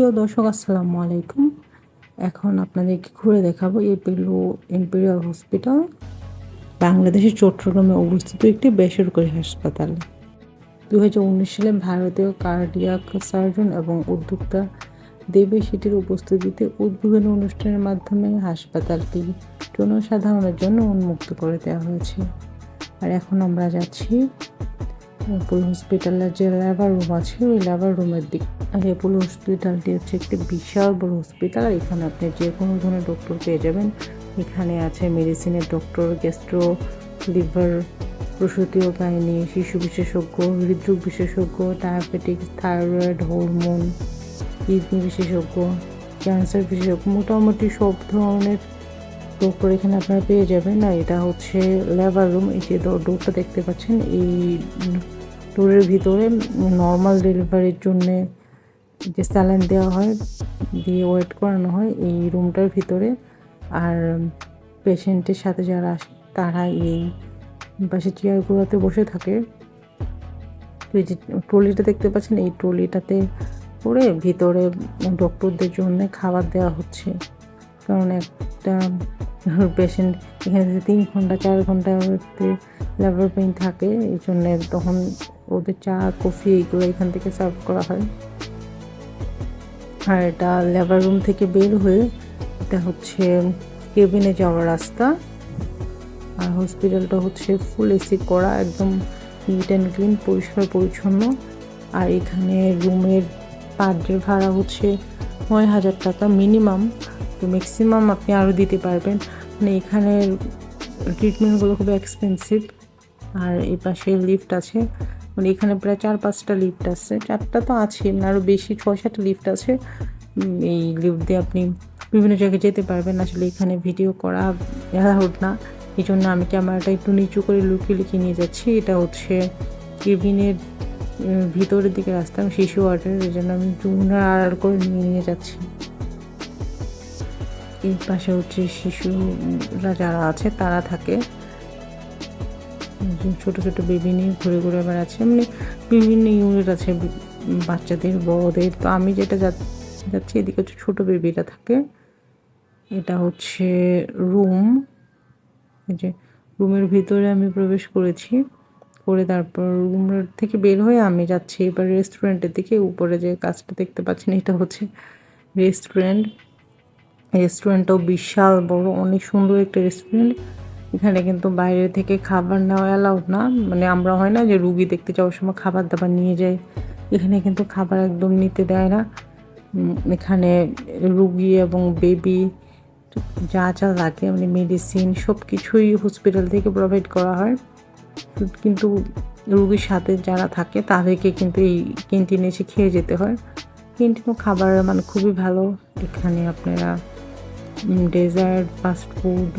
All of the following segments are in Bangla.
প্রিয় দর্শক, আসসালামু আলাইকুম। এখন আপনাদেরকে ঘুরে দেখাবো এপিলো ইম্পেরিয়াল হসপিটাল বাংলাদেশের চট্টগ্রামে অবস্থিত একটি বেসরকারি হাসপাতাল। দু হাজার উনিশ সালে ভারতীয় কার্ডিয়াক সার্জন এবং উদ্যোক্তা দেবী সেটির উপস্থিতিতে উদ্বোধনী অনুষ্ঠানের মাধ্যমে হাসপাতালটি জনসাধারণের জন্য উন্মুক্ত করে দেওয়া হয়েছে। আর এখন আমরা যাচ্ছি অ্যাপোলো হসপিটালের যে লেবার রুম আছে, ওই লেবার রুমের দিক আর অ্যাপোলো হসপিটালটি হচ্ছে একটি বিশাল বড় হসপিটাল আর এখানে আপনি যে কোনো ধরনের ডক্টর পেয়ে যাবেন। এখানে আছে মেডিসিনের ডক্টর গ্যাস্ট্রো লিভার প্রসূতি ও কাহিনী শিশু বিশেষজ্ঞ, হৃদরোগ বিশেষজ্ঞ ডায়াবেটিক থাইরয়েড হরমোন কিডনি বিশেষজ্ঞ ক্যান্সার বিশেষজ্ঞ, মোটামুটি সব ধরনের ডক্টর এখানে আপনারা পেয়ে যাবেন। আর এটা হচ্ছে লেবার রুম এই যে ডোরটা দেখতে পাচ্ছেন, এই ডোরের ভিতরে নর্মাল ডেলিভারির জন্যে যে স্যালাইন দেওয়া হয়, দিয়ে ওয়েট করানো হয় এই রুমটার ভিতরে। আর পেশেন্টের সাথে যারা আসে, তারা এই পাশে চেয়ারগুলোতে বসে থাকে। এই যে ট্রলিটা দেখতে পাচ্ছেন, এই ট্রলিটাতে করে ভিতরে ডক্টরদের জন্য খাবার দেওয়া হচ্ছে। কারণ একটা পেশেন্ট এখানে যদি তিন ঘণ্টা, চার ঘণ্টা লেবার পেইন থাকে, এই জন্য তখন ওদের চা, কফি এইগুলো এখান থেকে সার্ভ করা হয়। আর এটা লেবার রুম থেকে বের হয়ে এটা হচ্ছে কেবিনে যাওয়ার রাস্তা। আর হসপিটালটা হচ্ছে ফুল এসি করা, একদম নিট অ্যান্ড ক্লিন পরিষ্কার, পরিচ্ছন্ন। আর এখানে রুমের পার ভাড়া হচ্ছে নয় হাজার টাকা মিনিমাম তো ম্যাক্সিমাম আপনি আরও দিতে পারবেন। মানে এখানে ট্রিটমেন্টগুলো খুব এক্সপেন্সিভ আর এই পাশে লিফট আছে। মানে এখানে প্রায় চার পাঁচটা লিফট আছে। চারটা তো আছে মানে আরও বেশি ছয় সাতটা লিফট আছে। এই লিফট দিয়ে আপনি বিভিন্ন জায়গায় যেতে পারবেন। আসলে এখানে ভিডিও করা অ্যালাউড না। এই জন্য আমি ক্যামেরাটা একটু নিচু করে লুকিয়ে লুকিয়ে নিয়ে যাচ্ছি। এটা হচ্ছে কেবিনের ভিতরের দিকে রাস্তা শিশু ওয়ার্ডের, এই জন্য আমি চুনার আড়াল করে নিয়ে যাচ্ছি। এই পাশে হচ্ছে শিশুরা যারা আছে, তারা থাকে। ছোট ছোট বেবি নিয়ে ঘুরে ঘুরে বেড়াচ্ছে। মানে বিভিন্ন ইউনিট আছে বাচ্চাদের, বড়দের। তো আমি যেটা যাচ্ছি, এদিকে হচ্ছে ছোটো বেবিরা থাকে। এটা হচ্ছে রুম এই যে রুমের ভিতরে আমি প্রবেশ করেছি। করে তারপর রুম থেকে বের হয়ে আমি যাচ্ছি। এবার রেস্টুরেন্টের দিকে। উপরে যে কাজটা দেখতে পাচ্ছেন, এটা হচ্ছে রেস্টুরেন্ট রেস্টুরেন্টটাও বিশাল বড়, অনেক সুন্দর একটা রেস্টুরেন্ট। এখানে কিন্তু বাইরে থেকে খাবার নেওয়া অ্যালাউড না। মানে আমরা হয় না যে রুগী দেখতে যাওয়ার সময় খাবার দাবার নিয়ে যাই। এখানে কিন্তু খাবার একদম নিতে দেয় না। এখানে রুগী এবং বেবি যা যা লাগে মানে মেডিসিন সব কিছুই হসপিটাল থেকে প্রোভাইড করা হয়। কিন্তু রুগীর সাথে যারা থাকে, তাদেরকে কিন্তু এই ক্যান্টিনে এসে খেয়ে যেতে হয়। ক্যান্টিনও খাবার মানে খুবই ভালো। এখানে আপনারা dessert fast food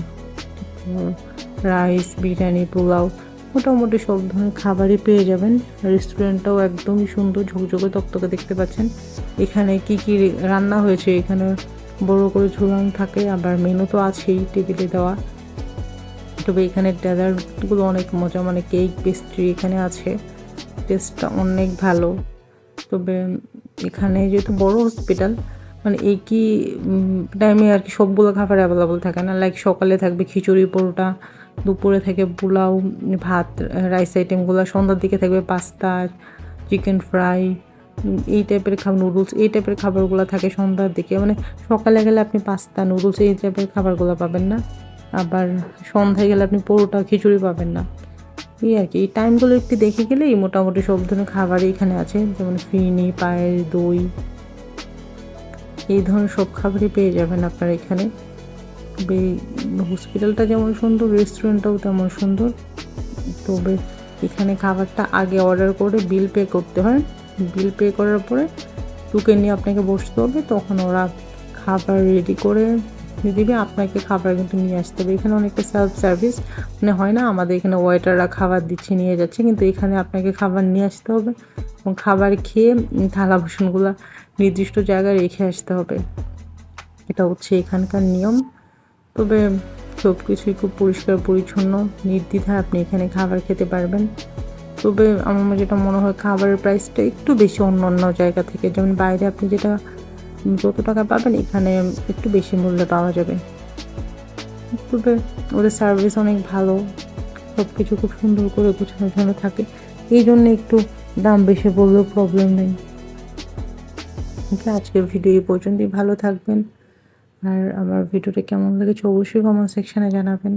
rice biryani, pulao, মোটামুটি সব ধরনের খাবারই পেয়ে যাবেন। রেস্টুরেন্টটাও একদমই সুন্দর, ঝকঝকে তকতকে দেখতে পাচ্ছেন। এখানে কি কি রান্না হয়েছে? এখানে বড় করে ঝুলানো থাকে, আবার মেনু তো আছেই টেবিলে দেওয়া। তবে এখানে ডেজার্টগুলো অনেক মজা মানে কেক পেস্ট্রি এখানে আছে। টেস্টটা অনেক ভালো। তবে এখানে যেহেতু বড় হসপিটাল মানে এই একই টাইমে আর কি সবগুলো খাবার অ্যাভেলেবল থাকে না। লাইক সকালে থাকবে খিচুড়ি, পরোটা, দুপুরে থাকে পোলাও, ভাত রাইস আইটেমগুলো সন্ধ্যার দিকে থাকবে পাস্তা চিকেন ফ্রাই এই টাইপের খাবার নুডলস এই টাইপের খাবারগুলো থাকে সন্ধ্যার দিকে। মানে সকালে গেলে আপনি পাস্তা নুডলস এই টাইপের খাবারগুলো পাবেন না। আবার সন্ধ্যায় গেলে আপনি পরোটা, খিচুড়ি পাবেন না। এই আর কি। এই টাইমগুলো একটু দেখে গেলেই মোটামুটি সব ধরনের খাবারই এখানে আছে। যেমন ফিনি, পায়েস, দই এই ধরনের সব খাবারই পেয়ে যাবেন আপনার এখানে। হসপিটালটা যেমন সুন্দর রেস্টুরেন্টটাও তেমন সুন্দর। তবে এখানে খাবারটা আগে অর্ডার করে বিল পে করতে হয়। বিল পে করার পরে টুকে নিয়ে আপনাকে বসতে হবে, তখন ওরা খাবার রেডি করে দিবে, আপনাকে খাবার কিন্তু নিয়ে আসতে হবে। এখানে অনেকটা সেলফ সার্ভিস মানে হয় না, আমাদের এখানে ওয়েটাররা খাবার দিচ্ছে, নিয়ে যাচ্ছে, কিন্তু এখানে আপনাকে খাবার নিয়ে আসতে হবে এবং খাবার খেয়ে থালা বাসনগুলো নির্দিষ্ট জায়গায় রেখে আসতে হবে। এটা হচ্ছে এখানকার নিয়ম। তবে সব কিছুই খুব পরিষ্কার, পরিচ্ছন্ন, নির্দ্বিধায় আপনি এখানে খাবার খেতে পারবেন। তবে আমার যেটা মনে হয়, খাবারের প্রাইসটা একটু বেশি অন্য অন্য জায়গা থেকে। যেমন বাইরে আপনি যেটা যত টাকা পাবেন, এখানে একটু বেশি মূল্যে পাওয়া যাবে। তবে ওদের সার্ভিস অনেক ভালো সব কিছু খুব সুন্দর করে গোছানো গোছানো থাকে। এই জন্য একটু দাম বেশি বললেও প্রবলেম নেই। আজকের ভিডিও এই পর্যন্তই। ভালো থাকবেন। আর আমার ভিডিওটা কেমন লেগেছে অবশ্যই কমেন্ট সেকশানে জানাবেন।